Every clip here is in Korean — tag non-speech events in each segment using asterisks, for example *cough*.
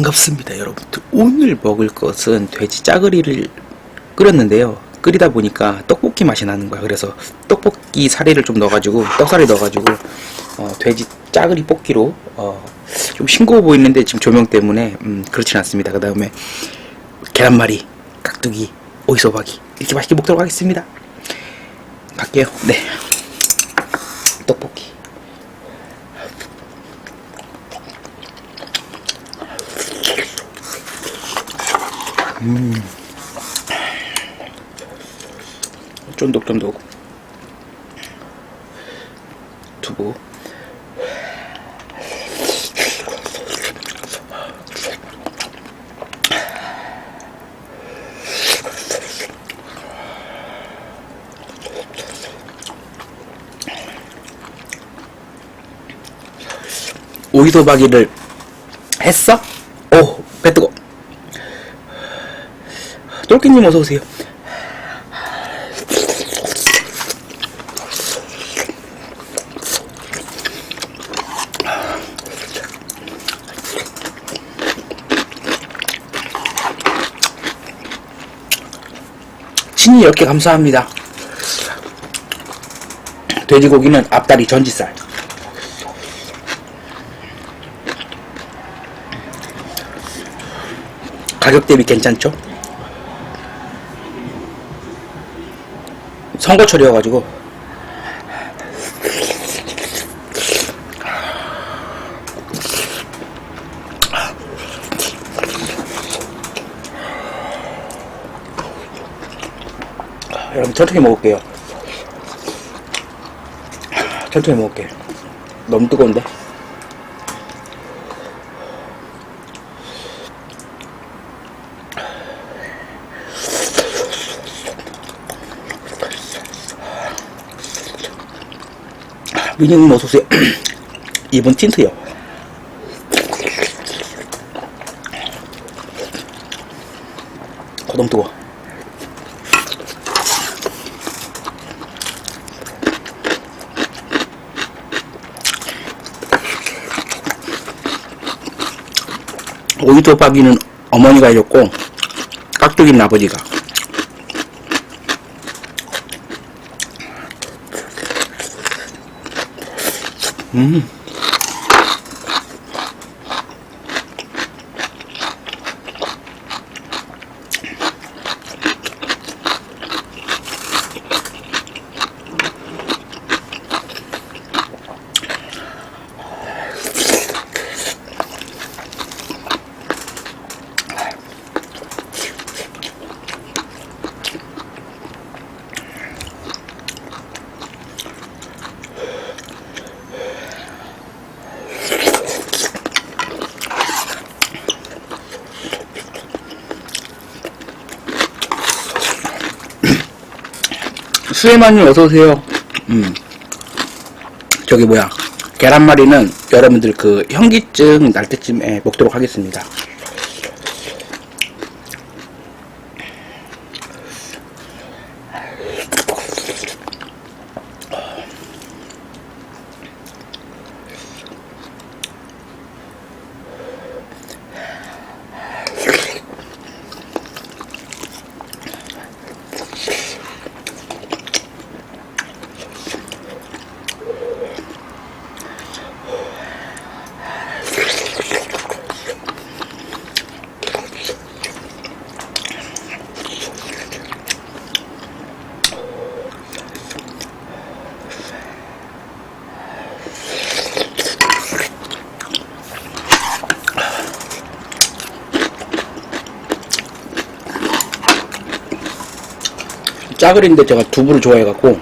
반갑습니다, 여러분들. 오늘 먹을 것은 돼지 짜글이를 끓였는데요. 끓이다 보니까 떡볶이 맛이 나는 거야. 그래서 떡볶이 사리를 좀 넣어가지고 떡사리 넣어가지고 어, 돼지 짜글이 볶기로 어, 좀 싱거워 보이는데 지금 조명 때문에 음, 그렇진 않습니다. 그 다음에 계란말이, 깍두기, 오이소박이 이렇게 맛있게 먹도록 하겠습니다. 갈게요. 네. 떡볶이. 쫀득쫀득 두부. 오이소박이를 했어? 오, 배 뜨거. 똘끼님 어서 오세요. 신이 10개 감사합니다. 돼지고기는 앞다리 전지살. 가격 대비 괜찮죠? 선거철이어가지고 여러분 천천히 먹을게요. 천천히 먹을게요. 너무 뜨거운데? 미니님 어서오세요. *clears throat* 이분 틴트요. 거동 뜨거. 오이 도박이는 어머니가 해줬고 깍두기는 아버지가 음. 수혜만님 어서오세요. 음. 저기 뭐야. 계란말이는 여러분들 그 현기증 날 때쯤에 먹도록 하겠습니다. 짜글인데 제가 두부를 좋아해갖고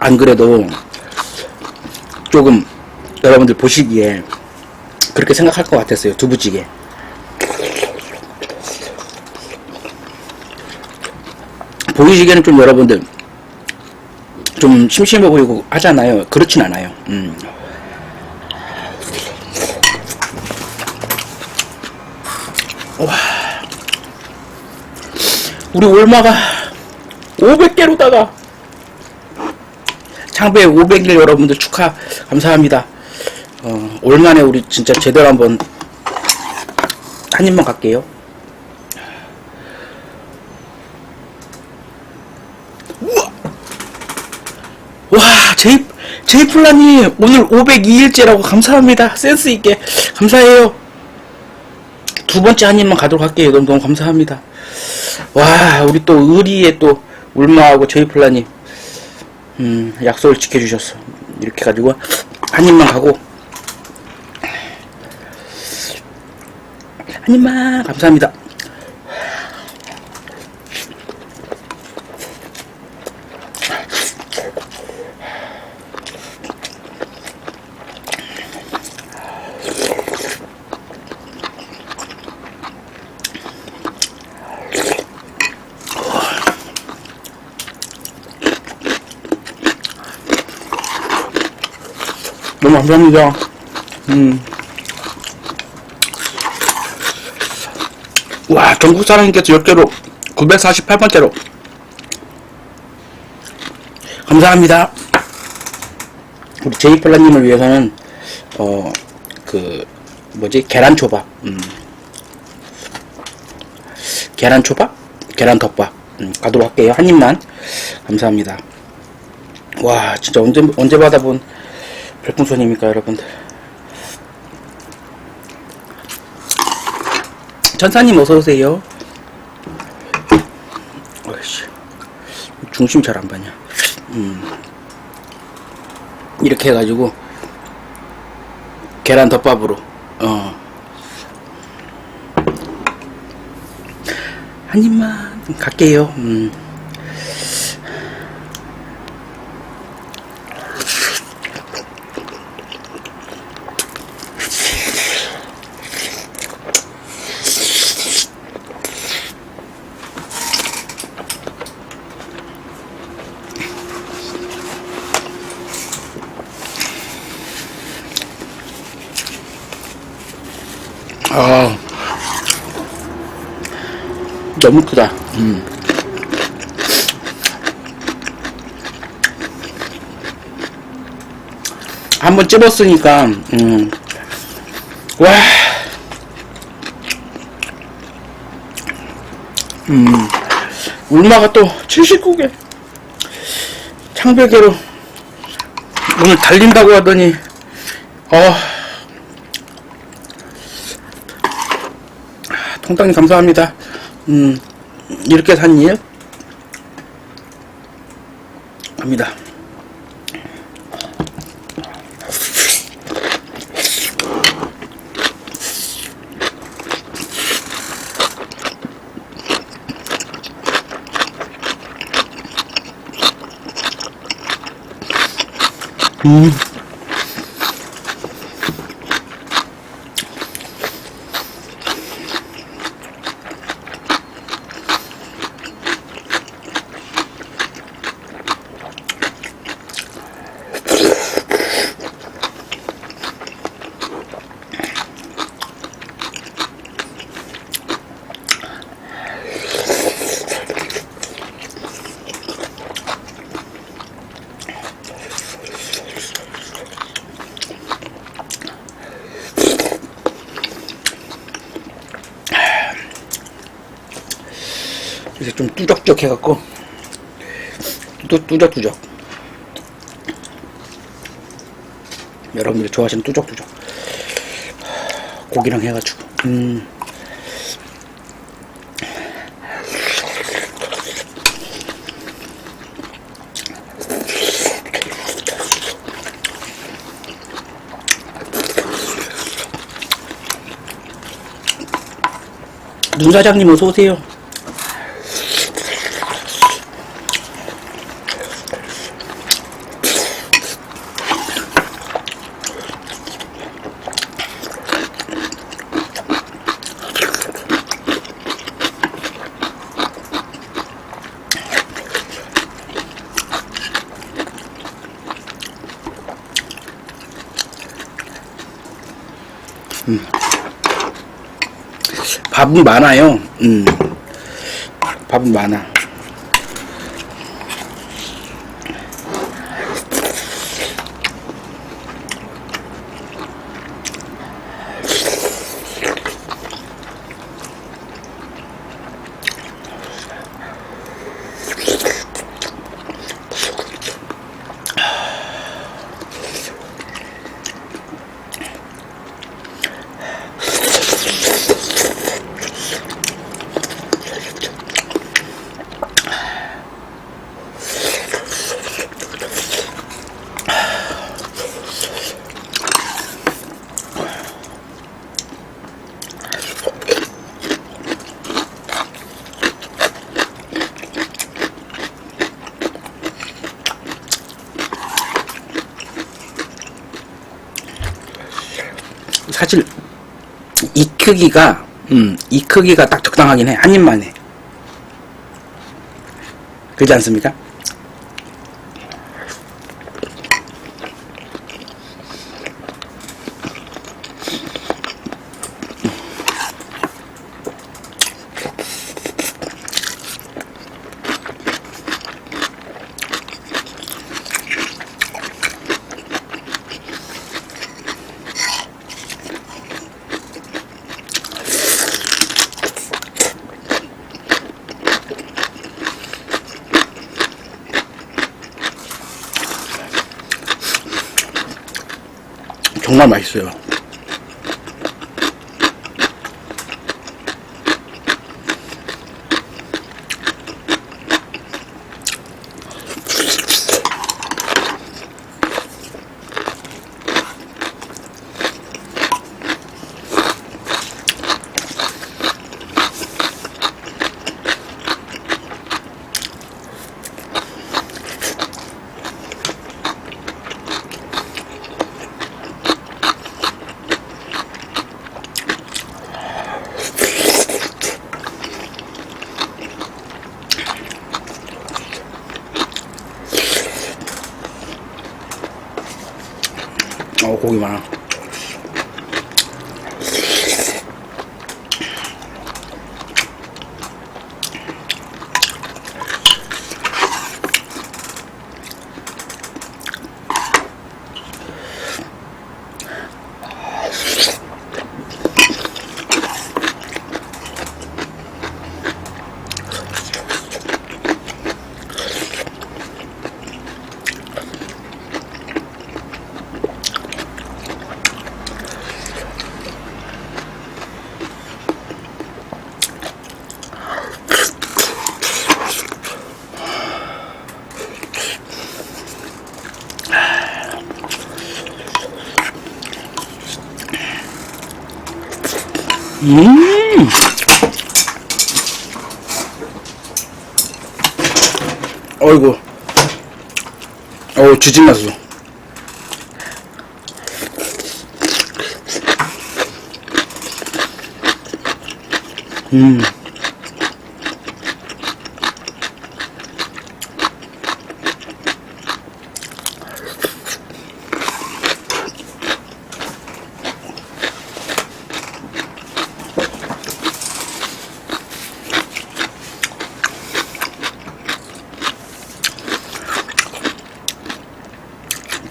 안 그래도 조금 여러분들 보시기에 그렇게 생각할 것 같았어요 두부찌개 보이시기에는 좀 여러분들 좀 심심해 보이고 하잖아요. 그렇진 않아요. 음. 우리 올마가 500개로다가 창배 500일 여러분들 축하 감사합니다. 어, 올만에 우리 진짜 제대로 한번 한 입만 갈게요. 우와! 와, 제이, 제이플라님, 오늘 502일째라고 감사합니다. 센스있게. 감사해요. 두 번째 한 입만 가도록 할게요. 너무, 너무 감사합니다. 와, 우리 또 의리에 또 울마하고 제이플라님, 음, 약속을 지켜주셨어. 이렇게 가지고 한 입만 가고, 한 입만 감사합니다. 감사합니다. 음. 와, 전국 사랑님께서 10개로 948번째로 감사합니다. 우리 제이플라님을 위해서는 어 그 뭐지 계란 초밥, 음. 계란 초밥, 계란 덮밥 음, 가도록 할게요. 한 입만 감사합니다. 와, 진짜 언제 언제 받아본 별풍선입니까, 여러분들? 천사님 어서 오세요. 어이씨, 중심 잘안 받냐? 음. 이렇게 해가지고 계란 덮밥으로 어. 한 입만 갈게요. 음. 아, 너무 크다. 음. 한번 찝었으니까, 음. 와. 음. 울마가 또 79개. 창별계로 오늘 달린다고 하더니, 어. 통땅님 감사합니다. 음, 이렇게 산 일. 갑니다. 음. 이제 좀 뚜적뚜적 해갖고 뚜, 뚜적뚜적 여러분들이 좋아하시는 뚜적뚜적 고기랑 해가지고 음. 눈 사장님 어서 오세요. 밥은 많아요. 음. 밥은 많아. 사실 이 크기가 음, 이 크기가 딱 적당하긴 해. 한 입만 해. 그렇지 않습니까? 정말 맛있어요. 어, 고기 많아. 음! 어이구. 어우, 지진 났어. 음.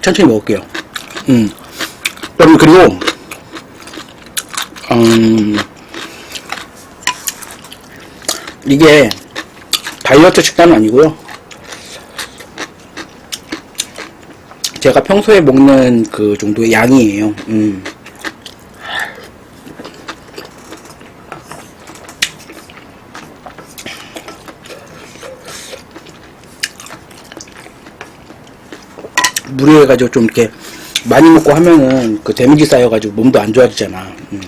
천천히 먹을게요. 음. 여러분, 그리고, 음, 이게 다이어트 식단은 아니고요. 제가 평소에 먹는 그 정도의 양이에요. 음. 무리해가지고 좀 이렇게 많이 먹고 하면은 그 데미지 쌓여가지고 몸도 안 좋아지잖아. 음.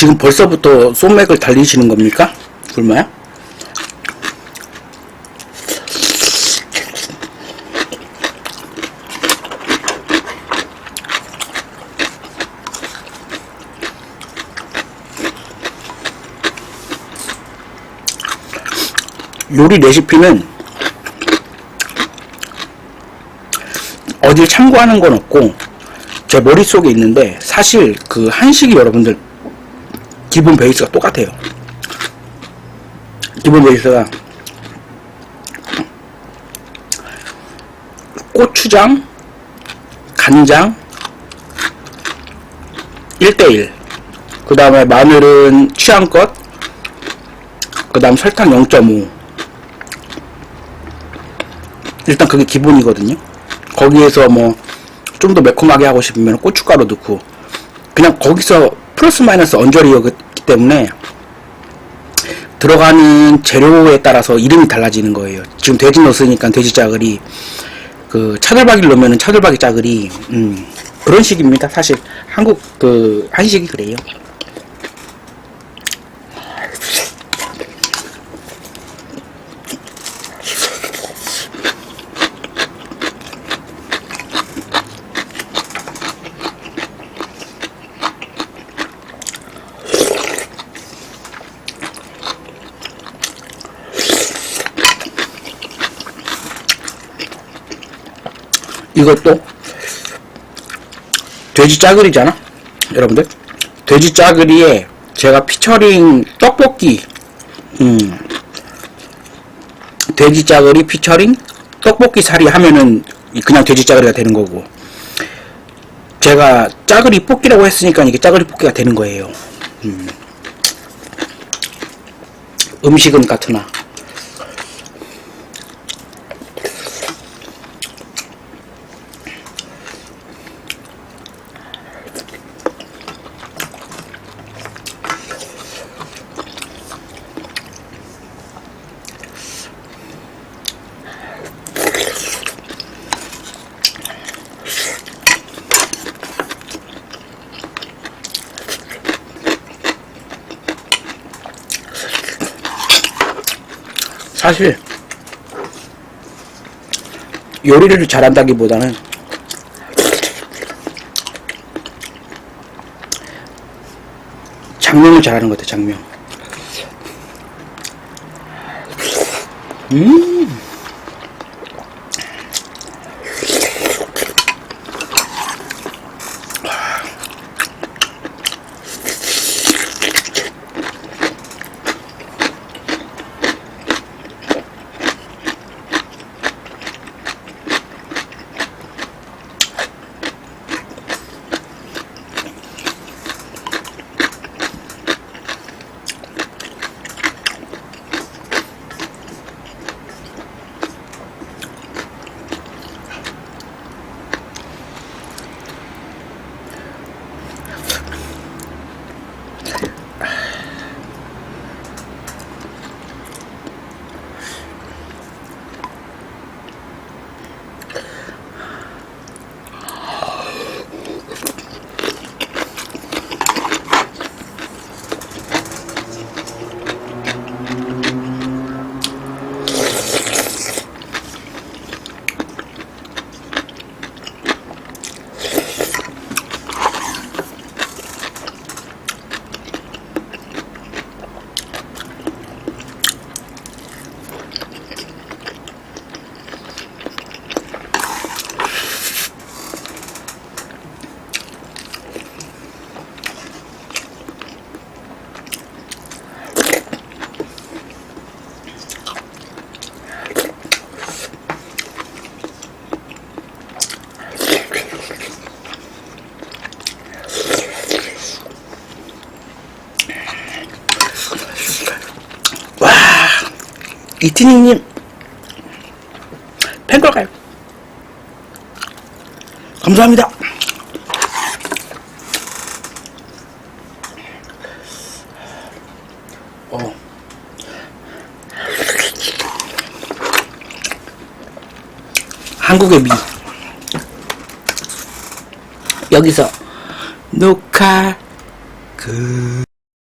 지금 벌써부터 소맥을 달리시는 겁니까? 굶어야? 요리 레시피는 어딜 참고하는 건 없고 제 머릿속에 있는데 사실 그 한식이 여러분들 기본 베이스가 똑같아요. 기본 베이스가 고추장, 간장 1대1 그 다음에 마늘은 취향껏. 그 다음 설탕 0.5 일단 그게 기본이거든요. 거기에서 뭐 좀 더 매콤하게 하고 싶으면 고춧가루 넣고 그냥 거기서 플러스 마이너스 언저리였기 때문에 들어가는 재료에 따라서 이름이 달라지는 거예요. 지금 돼지 넣었으니까 돼지 짜글이 그 차돌박이를 넣으면 차돌박이 짜글이 음, 그런 식입니다. 사실 한국 그 한식이 그래요 이것도 돼지 짜글이잖아 여러분들. 돼지 짜글이에 제가 피처링 떡볶이 음 돼지 짜글이 피처링 떡볶이 살이 하면은 그냥 돼지 짜글이가 되는 거고. 제가 짜글이 뽑기라고 했으니까 이게 짜글이 뽑기가 되는 거예요. 음. 음식은 같으나 사실 요리를 잘한다기보다는 장면을 잘하는 것 같아 장면 음 이티니님 팬걸 가요? 감사합니다. 어. 한국의 미. 여기서 녹화 그